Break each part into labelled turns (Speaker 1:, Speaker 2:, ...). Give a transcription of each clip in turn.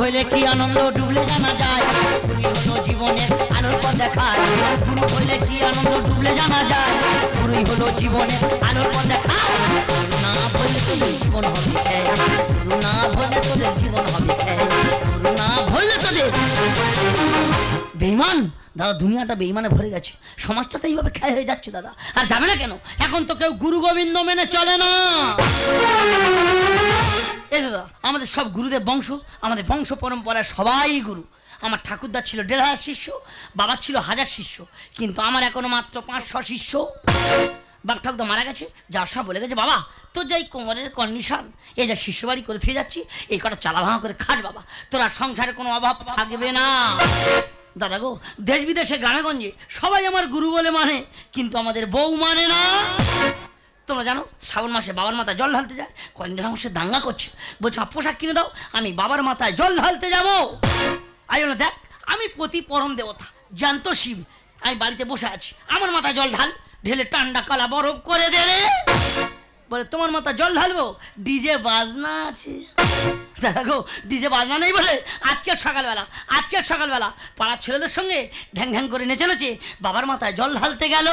Speaker 1: হইলে কি আনন্দ? ডুবলে জানা যায়। তুমি হলো জীবনের আলোর পথ দেখায়। গুরু হইলে কি আনন্দ? ডুবলে জানা যায়। গুরুই হলো জীবনের আলোর পথ দেখায়। না বলে তোদের জীবন হবে না বলে তোদের জীবন হবে তোদের বেইমান? দাদা, দুনিয়াটা বেইমানে ভরে গেছে। সমাজটা তো এইভাবে ক্ষয় হয়ে যাচ্ছে, দাদা। আর যাবে না কেন? এখন তো কেউ গুরু গোবিন্দ মেনে চলে না। এ দাদা, আমাদের সব গুরুদেব বংশ, আমাদের বংশ পরম্পরায় সবাই গুরু। আমার ঠাকুরদা ছিল দেড় হাজার শিষ্য বাবার ছিল হাজার শিষ্য। কিন্তু আমার এখনও মাত্র পাঁচশো শিষ্য। বাপ ঠাকুরদা মারা গেছে যা সব বলে গেছে বাবা তোর যাই কোমরের কন্ডিশন এই যা শিষ্য বাড়ি করে থেকে যাচ্ছি এই কটা চালা ভাঙা করে খাস বাবা তোরা সংসারে কোনো অভাব থাকবে না। দাদা গো দেশ বিদেশে গ্রামে গঞ্জে সবাই আমার গুরু বলে মানে কিন্তু আমাদের বউ মানে না। তোমরা জানো শ্রাবণ মাসে বাবার মাথায় জল ঢালতে যায় ধরে আমার দাঙ্গা করছে। বলছে "আ, পোশাক কিনে দাও আমি বাবার মাথায় জল ঢালতে যাব। আই দেখ আমি প্রতি পরম দেবতা জানত শিব আমি বাড়িতে বসে আছি আমার মাথায় জল ঢাল। ঢেলে ঠান্ডা কালা বরফ করে দে রে। বলে, তোমার মাথায় জল ঢালবো? ডিজে বাজনা আছে। দাদা গো, ডিজে বাজনা নেই বলে আজকের সকালবেলা আজকের সকালবেলা পাড়ার ছেলেদের সঙ্গে ঢ্যাং ঢ্যাং করে নেচে নেচে বাবার মাথায় জল ঢালতে গেল।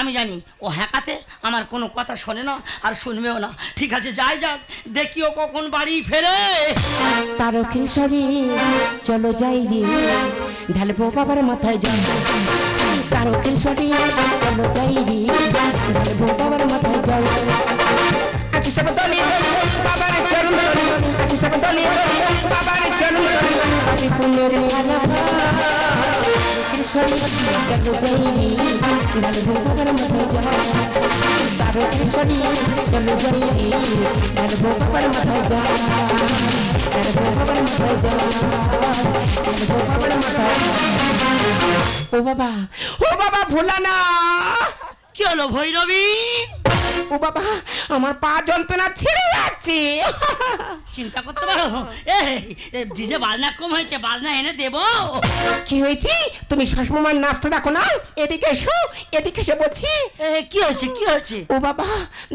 Speaker 1: আমি জানি ও হ্যাকাতে আমার কোনো কথা শোনে না আর শুনবেও না। ঠিক আছে, যাই যাক, দেখি ও কখন বাড়ি ফেরে।
Speaker 2: তারকেশ্বরী, চলো যাই রে। ঢালবো বাবার মাথায় জল। তারকেশ্বরী চলো যাই রে ঢালবো বাবার মাথায় জল আছি সব দলি বাবার চরণ আছি সব দলি বাবার চরণ আমি পুণ্যের মালা তারকেশ্বরী চলো যাই রে ঢালবো বাবার মাথায় জল তারকেশ্বরী চলো যাই রে ঢালবো বাবার মাথায় জল ও বাবা ও বাবা ভোলা না
Speaker 1: কি হলো ভৈরবী?
Speaker 2: ও বাবা আমার পা যন্ত্রণা ছেড়ে যাচ্ছে।
Speaker 1: চিন্তা করতে পারো? এই ডিজে বাজনা কম হয়েছে বাজনা এনে দেবো।
Speaker 2: কি হয়েছে? তুমি শাসমমার নাচতে দেখো না? এদিকে এসো এদিকে এসে বলছি।
Speaker 1: কি হয়েছে কি হয়েছে?
Speaker 2: ও বাবা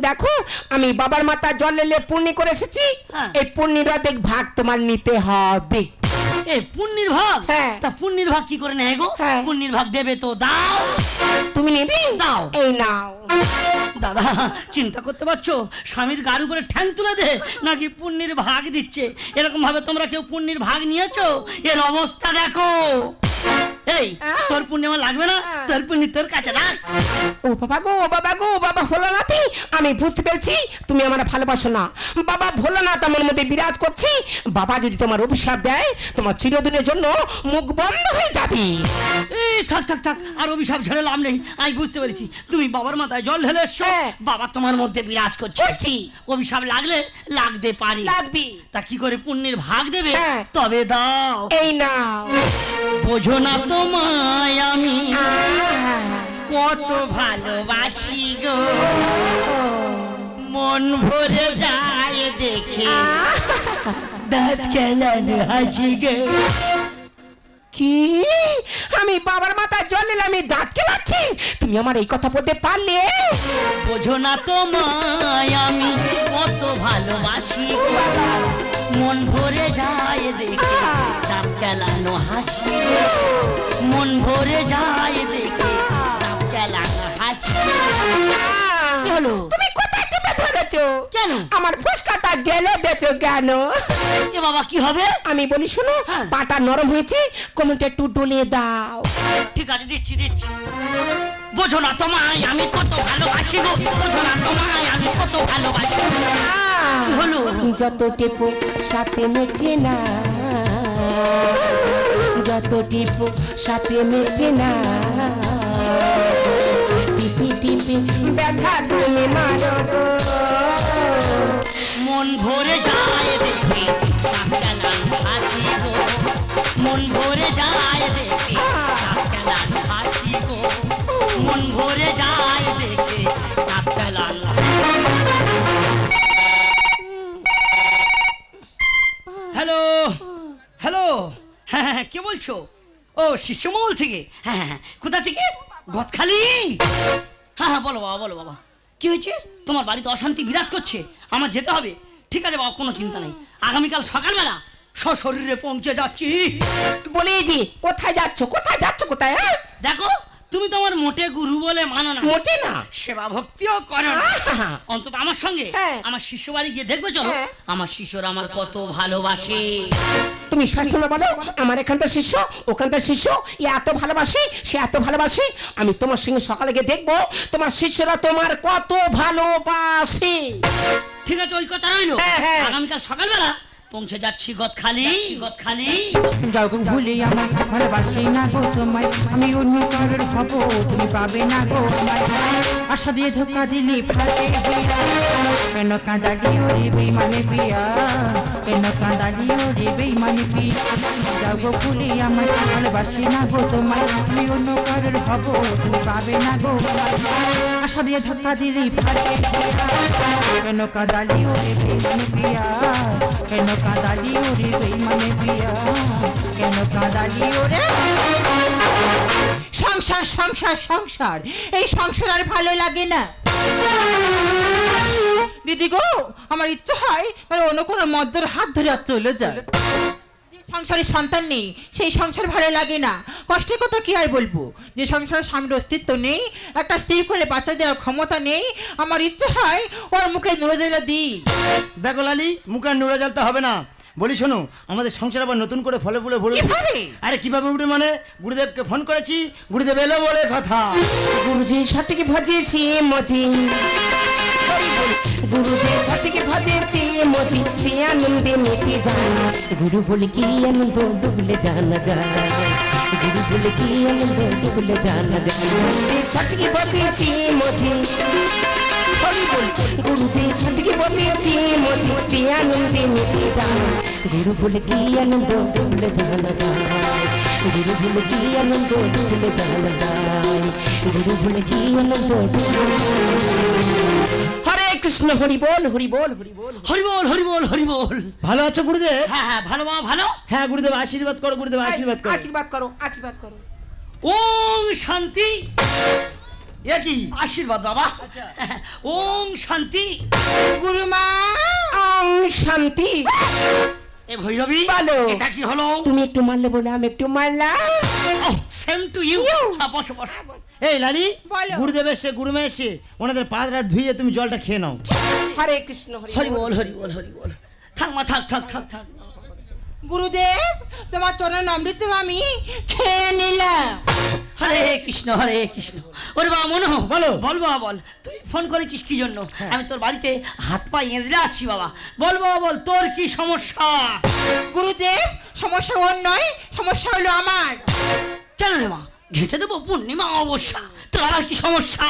Speaker 2: দেখো আমি বাবার মাথা জল লেলে পূর্ণি করে এসেছি।
Speaker 1: হ্যাঁ।
Speaker 2: এই পূর্ণির অর্ধেক ভাগ তোমার নিতে হবে।
Speaker 1: এ পুণ্যির ভাগ
Speaker 2: হ্যাঁ।
Speaker 1: তা পুণ্যির ভাগ কি করে নেয় গো?
Speaker 2: হ্যাঁ।
Speaker 1: পুণ্যির ভাগ দেবে তো দাও।
Speaker 2: তুমি নেবে?
Speaker 1: দাও।
Speaker 2: এই নাও।
Speaker 1: দাদা চিন্তা করতে পারছ? স্বামীর গার উপরে ঠ্যাং তুলে দে নাকি পুণ্যির ভাগ দিচ্ছে? এরকম ভাবে তোমরা কেউ পুণ্যির ভাগ নিয়েছো? এর অবস্থা দেখো। এই
Speaker 2: হ্যাঁ।
Speaker 1: তোর পুণ্য আমার লাগবে না? তোর পুণ্য তোর কাছে রাখ।
Speaker 2: ও বাবা গো বাবা গো বাবা নাতি আমি বুঝতে পেরেছি তুমি আমার ভালোবাসো না। বাবা ভোলানাথ আমার মধ্যে বিরাজ করছি। বাবা যদি তোমার অভিশাপ দেয় তোমার চিরদিনের জন্য মুখ বন্ধ হয়ে যাবে।
Speaker 1: থাক থাক থাক। আর অভিশাপ ঝেড়ে লাভ নেই। আমি বুঝতে পেরেছি। তুমি বাবার মাথায় জল ঢেলে এসছো
Speaker 2: হ্যাঁ।
Speaker 1: বাবা তোমার মধ্যে বিরাজ করছে। অভিশাপ লাগলে লাগতে পারি।
Speaker 2: লাগবে।
Speaker 1: তা কি করে পুণ্যের ভাগ দেবে?
Speaker 2: হ্যাঁ।
Speaker 1: তবে দাও।
Speaker 2: এই নাও।
Speaker 1: বোঝো না তোমায় আমি। কত ভালোবাসি গো। মন ভরে যায় দেখে। দাঁত কেলানো হাসি গো।
Speaker 2: কি আমি বাবার মাথায় জল নিলে আমি দাঁত কেলাচ্ছি। তুমি আমার এই কথা বলতে পারলে?
Speaker 1: বোঝো না তোমায় আমি কত ভালোবাসি। মন ভরে যায় দেখে দাঁত কেলানো হাসি। মন ভরে যায় দেখে দাঁত কেলানো হাসি। হলো
Speaker 2: তুমি কোথায়
Speaker 1: কেন?
Speaker 2: আমার ফুসকাটা গেলে দেছো কেন?
Speaker 1: এ বাবা কি হবে?
Speaker 2: আমি বলি শোনো
Speaker 1: হ্যাঁ।
Speaker 2: পাটা নরম হয়েছে কোমরটা একটু ডলে দাও।
Speaker 1: ঠিক আছে দিচ্ছি দিচ্ছি। বোঝো না তোমায় আমি কত ভালোবাসি গো। বোঝো না তোমায় আমি কত ভালোবাসি। হলো?
Speaker 2: যত টেপো সাথে মেটে না যত টিপো সাথে মেটে না টিপি টিপি ব্যথা তুমি মারো।
Speaker 1: মন ভরে যায় দেখে মন ভরে যায় দেখে মন ভরে যায় দেখে হ্যালো হ্যালো হ্যাঁ হ্যাঁ কে বলছো? ও শিষ্যমহল থেকে। হ্যাঁ হ্যাঁ হ্যাঁ কোথা থেকে? গদখালি? হ্যাঁ হ্যাঁ বলো বাবা বলো বাবা। কি হয়েছে? তোমার বাড়িতে অশান্তি বিরাজ করছে? আমার যেতে হবে? ঠিক আছে বাবা কোনো চিন্তা নেই। আগামীকাল সকালবেলা সশরীরে পৌঁছে যাচ্ছি।
Speaker 2: বলি যে কোথায় যাচ্ছ? কোথায় যাচ্ছ কোথায় হ্যাঁ?
Speaker 1: দেখো তুমি তো আমার মোটে গুরু বলে মানো না।
Speaker 2: মোটে না?
Speaker 1: সেবা ভক্তিও করো না। অন্তত আমার সঙ্গে।
Speaker 2: হ্যাঁ।
Speaker 1: আমার শিষ্য বাড়ি গিয়ে দেখবে চলো।
Speaker 2: হ্যাঁ।
Speaker 1: আমার শিষ্যরা আমার কত ভালোবাসে।
Speaker 2: তুমি শাশুড়ি বলো আমার এখানকার শিষ্য ওখানকার শিষ্য। এ এত ভালোবাসে সে এত ভালোবাসে। আমি তোমার সঙ্গে সকালে গিয়ে দেখব তোমার শিষ্যরা তোমার কত ভালোবাসে।
Speaker 1: ঠিক আছে ওই কথা রইল।
Speaker 2: হ্যাঁ।
Speaker 1: আগামীকাল সকালবেলা পৌঁছে যাচ্ছি গদখালি। গদখালি।
Speaker 3: যাও গো ভুলে আমায় ভালোবাসি না গো তোমায়। আমি অন্য কারোর হব তুমি পাবে না গো আশা দিয়ে ধোকা দিলি ফাটে বিয়া কেন কাঁদালি ওরে বেইমানে বিয়া কেন কাঁদালি ওরে বেইমানে বিয়া যাও গো ভুলে আমায় ভালোবাসি না গো তোমায়। আমি অন্য কারোর হব তুমি পাবে না গো আশা দিয়ে ধোকা দিলি ওরে বেইমানে ওরে বেইমানে ওরে সংসার সংসার সংসার। এই সংসার আর ভালো লাগে না। দিদি গো, আমার ইচ্ছা হয় অন্য কোনো মদ্যর হাত ধরে চলে যায় সংসারে সন্তান নেই, সেই সংসার ভালো লাগে না। কষ্টের কথা কী আর বলব? যে সংসারে স্বামীর অস্তিত্ব নেই, একটা স্ত্রী করে বাচ্চা দেওয়ার ক্ষমতা নেই, আমার ইচ্ছা হয় ওর মুখে নুড়ে দিলে দিই।
Speaker 4: দেখো লালি, মুখে নোড়া জ্বালতে হবে না। বলি শোনো আমাদের সংসার আবার নতুন করে ফলে ফুলে ভরে। আরে কীভাবে উঠবে মানে? গুরুদেবকে ফোন করেছি গুরুদেব এলো বলে কথা।
Speaker 2: গুরুজি সঠিক ভজেছি মজি। গুরুজি সঠিক ভজেছি মজি সে আনন্দে মেতে যায়। গুরু বলে কি আনন্দ ডুবলে জানা যায়। গুরু বলে কি আনন্দ ডুবলে জানা যায় সঠিক ভজেছি মজি গুরুজি সঠিক ভজেছি মজি সে আনন্দে মেতে যায় গুরু বলে কি আনন্দ ডুবলে জানা যায় গুরু বলে কি আনন্দ ডুবলে জানা যায় গুরু বলে কি আনন্দ হরে কৃষ্ণ হরি বল হরি বল হরি বল
Speaker 1: হরি বল হরি বল হরি বল
Speaker 4: ভালো আছো গুরুদেব?
Speaker 1: হ্যাঁ হ্যাঁ ভালো মা ভালো?
Speaker 4: হ্যাঁ গুরুদেব আশীর্বাদ করো গুরুদেব আশীর্বাদ করো।
Speaker 2: আশীর্বাদ করো আশীর্বাদ করো।
Speaker 1: ওম শান্তি।
Speaker 4: এ কি?
Speaker 1: আশীর্বাদ বাবা। ওম শান্তি।
Speaker 3: গুরুমা
Speaker 2: ওম শান্তি।
Speaker 1: এ ভৈরবী
Speaker 2: বলো।
Speaker 1: এটা কি হলো?
Speaker 2: তুমি একটু মারলে বলে আমি একটু মারলাম।
Speaker 1: সেম টু ইউ বসো বসো।
Speaker 4: এই লালি। গুরুদেব এসে গুরুমা এসে ওনাদের পাদরাট ধুইয়ে তুমি জলটা খেয়ে নাও।
Speaker 2: হরে কৃষ্ণ হরি
Speaker 1: হরি বল হরি বল হরি বল। থাক মা থাক থাক থাক থাক।
Speaker 3: গুরুদেব তোমার চরণ অমৃত আমি খেয়ে নিলাম।
Speaker 1: হরে কৃষ্ণ হরে কৃষ্ণ। ওরে বাবা মনে হোক
Speaker 4: বলো।
Speaker 1: বল বাবা বল। তুই ফোন করেছিস কি জন্য? আমি তোর বাড়িতে হাত পা এঁচড়ে আসছি বাবা। বল বাবা বল তোর কি সমস্যা?
Speaker 3: গুরুদেব সমস্যা ওর নয় সমস্যা হলো আমার।
Speaker 1: কেন রে মা? ঘেঁটে দেবো পূর্ণিমা অবশ্যা। তোর আবার কি সমস্যা?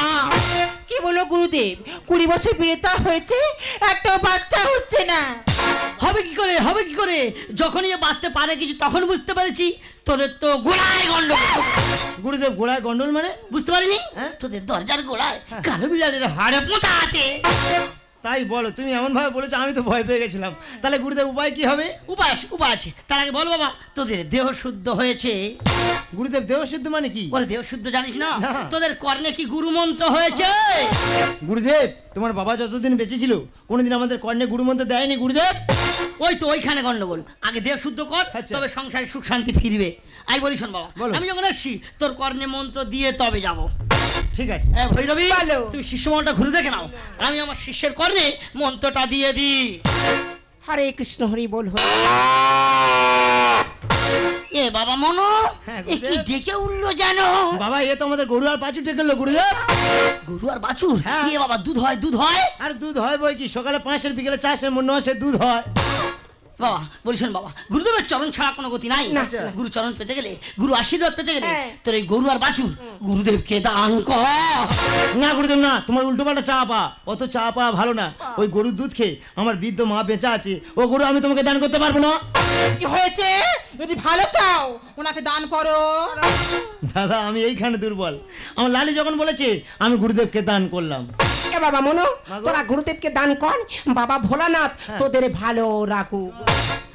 Speaker 3: কি বলো গুরুদেব কুড়ি বছর বিয়েটা হয়েছে একটাও বাচ্চা হচ্ছে না।
Speaker 1: হবে কি করে? হবে কি করে? যখনই বাঁচতে পারে কিছু তখন বুঝতে পেরেছি তোদের তো গোড়ায় গন্ডগোল।
Speaker 4: গুরুদেব গোড়ায় গন্ডল মানে?
Speaker 1: বুঝতে পারিনি?
Speaker 4: হ্যাঁ?
Speaker 1: তোদের দরজার গোড়ায় কালো বিড়ালের হাড়ে পোঁতা আছে।
Speaker 4: তাই বলো তুমি এমন ভাবে বলেছ আমি তো ভয় পেয়ে গেছিলাম। তাহলে গুরুদেব উপায় কি হবে?
Speaker 1: উপায় আছে উপায় আছে। তার আগে বল বাবা তোদের দেহ শুদ্ধ হয়েছে।
Speaker 4: গুরুদেব দেহ শুদ্ধ মানে কি?
Speaker 1: ওরে দেহ শুদ্ধ জানিস না। তোদের কর্ণে কি গুরুমন্ত্র হয়েছে?
Speaker 4: গুরুদেব তোমার বাবা যতদিন বেঁচে ছিল কোনোদিন আমাদের কর্ণে গুরুমন্ত্র দেয়নি গুরুদেব।
Speaker 1: ওই তো ওইখানে গন্ডগোল। আগে দেহ শুদ্ধ কর
Speaker 4: আচ্ছা।
Speaker 1: তবে সংসারে সুখ শান্তি ফিরবে। আমি বলি শোন বাবা
Speaker 4: বলো।
Speaker 1: আমি যখন আসছি তোর কর্ণে মন্ত্র দিয়ে তবে যাব।
Speaker 4: ঠিক আছে।
Speaker 1: এ, ভৈরবী। তুমি শিষ্যমন্ডলটা ঘুরে দেখে নাও। আমি আমার শিষ্যের কর্ণে মন্ত্রটা দিয়ে দিই।
Speaker 2: হরে কৃষ্ণ হরি বল হরি
Speaker 1: এ বাবা মনো
Speaker 4: হ্যাঁ,
Speaker 1: এ কি ডেকে উঠল জানো?
Speaker 4: বাবা এ তো আমাদের গরু আর পাঁচু টেকেলো গুরুদেব।
Speaker 1: গরু আর বাছুর?
Speaker 4: হ্যাঁ।
Speaker 1: এ বাবা দুধ হয় দুধ হয়?
Speaker 4: আর দুধ হয় বই কি? সকালে পাঁচের বিকেলে চারশের মনে হয় সে দুধ হয়।
Speaker 1: বাবা বলিস বাবা গুরুদেবের চরণ ছাড়া কোনো গতি নাই। গুরু চরণ পেতে গেলে গুরু আশীর্বাদ পেতে গেলে
Speaker 2: হ্যাঁ।
Speaker 1: তোর এই গরু আর বাছুর গুরুদেবকে দান কর।
Speaker 4: না গুরুদেব না তোমার উল্টো পাল্টা চা পা অত চা পা ভালো না। ওই গরুর দুধ খেয়ে আমার বৃদ্ধ মা বেঁচে আছে ও গরু আমি তোমাকে দান করতে পারব না?
Speaker 3: কি হয়েছে? যদি ভালো চাও ওনাকে দান করো।
Speaker 4: দাদা আমি এইখানে দুর্বল। আমার লালি যখন বলেছে আমি গুরুদেবকে দান করলাম।
Speaker 2: বাবা মনো তোরা গুরুদেবকে দান কর। বাবা ভোলানাথ তোদের ভালো রাখুক।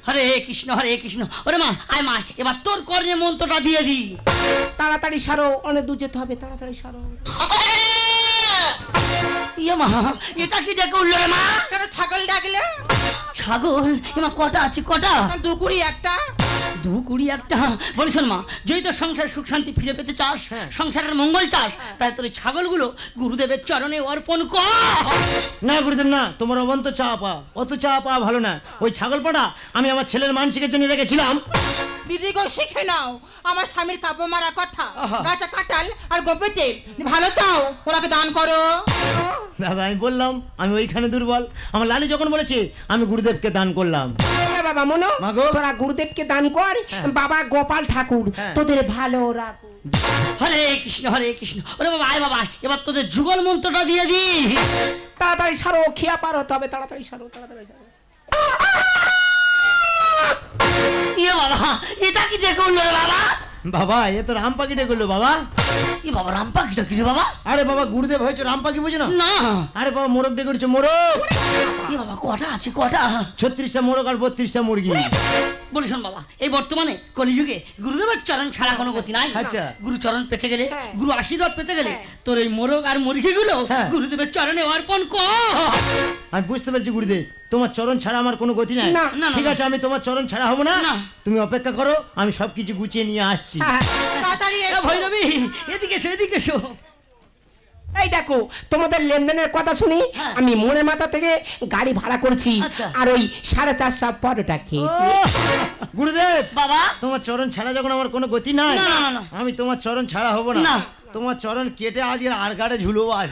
Speaker 1: হরে কৃষ্ণ হরে কৃষ্ণ। ওরে মা আয় মা এবার তোর কর্ণে মন্ত্রটা দিয়ে দি।
Speaker 2: তাড়াতাড়ি সারো অনেক দূর যেতে হবে তাড়াতাড়ি সারো।
Speaker 1: ইয়ে মা এটা কি ডেকে উঠল রে মা?
Speaker 3: ছাগল ডাকলে?
Speaker 1: ছাগল? এমা কটা আছে কটা?
Speaker 3: দু কুড়ি একটা।
Speaker 1: দু কুড়ি একটা। বলি শোন মা যদি তোর সংসার সুখ শান্তি ফিরে পেতে চাস
Speaker 3: হ্যাঁ।
Speaker 1: সংসারের মঙ্গল চাস তাহলে তোর ছাগলগুলো গুরুদেবের চরণে অর্পণ কর।
Speaker 4: না গুরুদেব না তোমার অবন্ত চা পা। অত চা পা ভালো না। ওই ছাগল পাড়া আমি আমার ছেলের মানসিকের জন্য রেখেছিলাম।
Speaker 3: দিদি গো শিখে নাও। আমার স্বামীর কাব্য মারা কথা। গাছা কাটাল আর গোপে তেল ভালো চাও ওনাকে দান করো।
Speaker 4: দাদা আমি বললাম আমি ওইখানে দুর্বল। আমার লালি যখন বলেছে আমি গুরুদেবকে দান করলাম।
Speaker 2: হ্যাঁ বাবা মনো তোরা গুরুদেবকে দান কর বাবা গোপাল ঠাকুর
Speaker 4: হ্যাঁ।
Speaker 2: তোদের ভালো রাখুন
Speaker 1: হরে কৃষ্ণ হরে কৃষ্ণ। ওরে বাবা আয় বাবা এবার তোদের যুগল মন্ত্রটা দিয়ে দি।
Speaker 2: তাড়াতাড়ি সারো খেয়া পারো তবে তাড়াতাড়ি সারো তাড়াতাড়ি সারো।
Speaker 1: ইয়ে বাবা এটা কি যে করল বাবা?
Speaker 4: বাবা এ তো রাম পাখি ডেকেলো বাবা।
Speaker 1: ই বাবা রাম্পা কিটা কি রে বাবা?
Speaker 4: আরে বাবা গুরুদেব হয়েছে রাম পাখি বুঝো না
Speaker 1: না।
Speaker 4: আরে বাবা মোরগ ডেকে উঠছে মোরগ!
Speaker 1: ই বাবা কটা আছে কটা?
Speaker 4: ছত্রিশটা মোরগ আর বত্রিশটা মুরগি।
Speaker 1: বলি শোন বাবা এই বর্তমানে কলিযুগে গুরুদেবের চরণ ছাড়া কোনো গতি নাই।
Speaker 4: আচ্ছা।
Speaker 1: গুরু চরণ পেতে গেলে
Speaker 2: হ্যাঁ।
Speaker 1: গুরু আশীর্বাদ পেতে গেলে তোর এই মোরগ আর মুরগিগুলো
Speaker 4: হ্যাঁ।
Speaker 1: গুরুদেবের চরণে অর্পণ কর।
Speaker 4: আমি বুঝতে পেরেছি গুরুদেব তোমার চরণ ছাড়া আমার কোনো গতি নাই ঠিক আছে আমি তোমার চরণ ছাড়া হব না। তুমি অপেক্ষা করো আমি সবকিছু গুছিয়ে নিয়ে আসছি
Speaker 2: হ্যাঁ,
Speaker 3: এসো
Speaker 1: ভৈরবী এদিকে এসো এদিকে এসো
Speaker 2: এই দেখো তোমাদের লেনদেনের কথা শুনি
Speaker 1: হ্যাঁ।
Speaker 2: আমি মনে মাথা থেকে গাড়ি ভাড়া করছি
Speaker 1: আচ্ছা।
Speaker 2: আর ওই সাড়ে চারশো পরোটা খেয়েছি
Speaker 4: গুরুদেব
Speaker 1: বাবা
Speaker 4: তোমার চরণ ছাড়া যখন আমার কোনো গতি নাই। আমি তোমার চরণ ছাড়া হব না। তোমার চরণ কেটে আজকে আর গাড়ে ঝুলবো আজ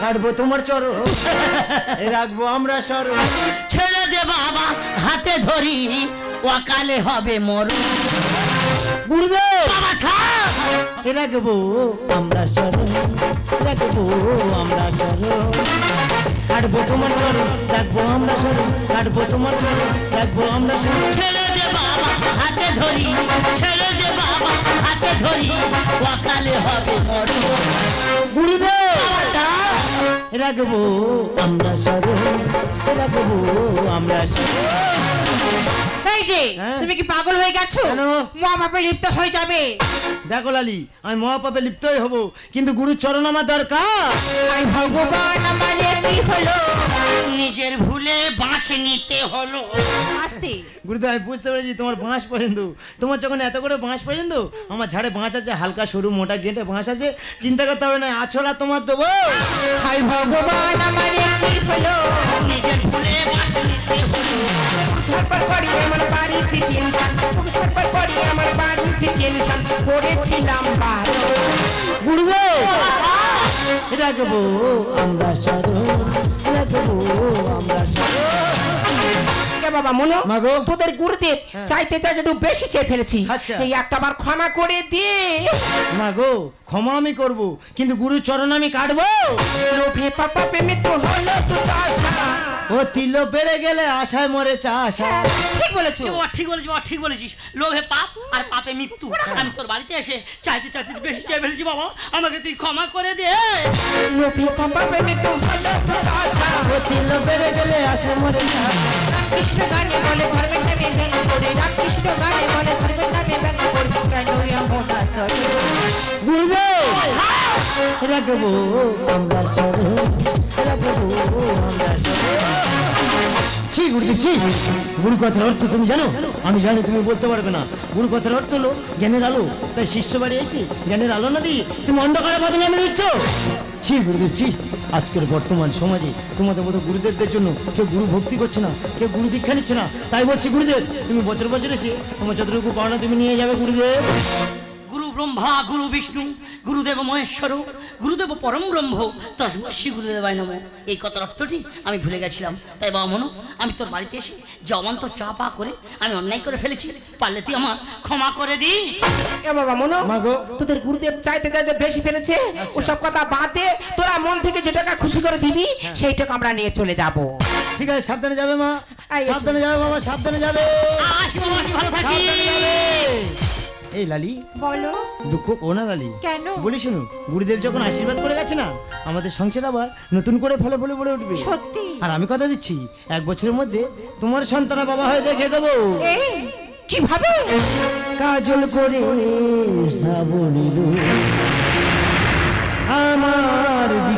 Speaker 4: কাটবো তোমার চরণ রাখব আমরা সরণ
Speaker 1: ছেড়ে দে বাবা হাতে ধরি ওকালে হবে মর
Speaker 4: গুরুদেব!
Speaker 1: বাবা থাক
Speaker 4: রাখব আমরা সরণ রাখব আমরা সরণ কাটবো তোমার চরণ রাখব আমরা সরণ কাটবো তোমার চরণ রাখব আমরা সরণ
Speaker 1: হাতে ধরি ছেড়ে দে বাবা হাতে ধরি ওকালে হবে মর।
Speaker 4: গুরুদেব! রাখব আমরা সরে রাখব আমরা সরণ
Speaker 3: এই যে
Speaker 4: হ্যাঁ।
Speaker 3: তুমি কি পাগল হয়ে গেছো?
Speaker 4: কেন?
Speaker 3: মা লিপ্ত হয়ে যাবে।
Speaker 4: দেখো লালি আমি মহাপাপে লিপ্তই হব কিন্তু গুরুর চরণ আমার দরকার।
Speaker 3: আর ভগবান আমার কি হলো
Speaker 1: নিজের ভুলে বাঁশ নিতে হলো।
Speaker 3: আসতে
Speaker 4: গুরুদেব আমি বুঝতে পেরেছি তোমার বাঁশ পর্যন্ত তোমার যখন এত করে বাঁশ পর্যন্ত আমার ঝাড়ে বাঁশ আছে হালকা সরু মোটা গেঁটে বাঁশ আছে চিন্তা করতে হবে না আছলা তোমার দেবো।
Speaker 3: হাই ভগবান আমার কি হলো
Speaker 1: নিজের ভুলে বাঁশ নিতে হলো।
Speaker 2: পরে আমার বাড়িতে টেনশন। তারপর পরে আমার বাড়িতে টেনশন। করেছিলাম
Speaker 4: গুরুদেব! রাখব আমরা সাধু রাখব আমরা সরণ
Speaker 2: এ বাবা মনো তোদের গুরুদেব চাইতে চাইতে একটু বেশি চেয়ে ফেলেছি।
Speaker 4: আচ্ছা।
Speaker 2: এই একটা বার ক্ষমা করে দে।
Speaker 4: মা গো ক্ষমা আমি করব কিন্তু গুরুর চরণ আমি কাটবো।
Speaker 2: লোভে পাপা প্রেমে তো হলো তো চাষা
Speaker 4: ও তিল বেড়ে গেলে আশায় মরে চাষা।
Speaker 3: ঠিক বলেছ।
Speaker 1: বাবা ঠিক বলেছিস বাবা ঠিক বলেছিস। লোভে পাপ আর পাপে মৃত্যু। আমি তোর বাড়িতে এসে চাইতে চাইতে বেশি চেয়ে ফেলেছি বাবা। আমাকে তুই ক্ষমা করে দে।
Speaker 2: লোভে পাপা প্রেমে তো হলো তো চাষা
Speaker 4: ও তিল বেড়ে গেলে আশায় মরে চাষা।
Speaker 3: কৃষ্ণ গানে বলে ধর্মের নামে ধ্যান করে রামকৃষ্ণ গানে বলে ধর্মের নামে ধ্যান করে এমন আচরণ
Speaker 4: গুরুদেব! রাখব আমরা সরণ রাখব আমরা সরণ ছি গুরু কথার অর্থ তুমি জানো? আমি জানি তুমি বলতে পারবে না। গুরু কথার অর্থ হলো জ্ঞানের আলো। তাই শিষ্য বাড়ি এসে জ্ঞানের আলো না দিয়ে তুমি অন্ধকারের পথে নামে দিচ্ছ। ছি, গুরুদেব, ছি। আজকের বর্তমান সমাজে তোমাদের মতো গুরুদেবদের জন্য কেউ গুরু ভক্তি করছে না, কেউ গুরু দীক্ষা নিচ্ছে না। তাই বলছি, গুরুদেব, তুমি বছর বছর এসে তোমার যতটুকু পাওনা তুমি নিয়ে যাবে, গুরুদেব।
Speaker 1: গুরু ব্রহ্মা গুরু বিষ্ণু গুরুদেব মহেশ্বর গুরুদেব পরম ব্রহ্ম তসমস্বী গুরুদেবায় নম। এই কথার অর্থটি আমি ভুলে গেছিলাম। তাই বাবা মনো আমি তোর বাড়িতে এসে যে অমান্তর চা পা করে আমি অন্যায় করে ফেলেছি পারলে তুই আমার ক্ষমা করে দিস।
Speaker 2: এ বাবা মনো তোদের গুরুদেব চাইতে চাইতে বেশি ফেলেছে। ওসব কথা বাদ দে তোরা মন থেকে যে টাকা খুশি করে দিবি সেই টাকা আমরা নিয়ে চলে যাব।
Speaker 4: ঠিক আছে সাবধানে যাবে মা। সাবধানে যাবে বাবা সাবধানে যাবে।
Speaker 1: আসি বাবা ভালো থাকি
Speaker 4: সাবধানে যাবে। এই লালি।
Speaker 3: বলো।
Speaker 4: দুঃখ কো না লালি।
Speaker 3: কেন?
Speaker 4: বলি শুনুন গুরুদেব যখন আশীর্বাদ করে গেছে না আমাদের সংসার আবার নতুন করে ফলে ফলে বলে উঠবে।
Speaker 3: সত্যি?
Speaker 4: আর আমি কথা দিচ্ছি এক বছরের মধ্যে তোমার সন্তান বাবা হয়ে দেখে দেবো।
Speaker 3: এই কীভাবে?
Speaker 4: কাজল করে সাবনিল আমার দিকে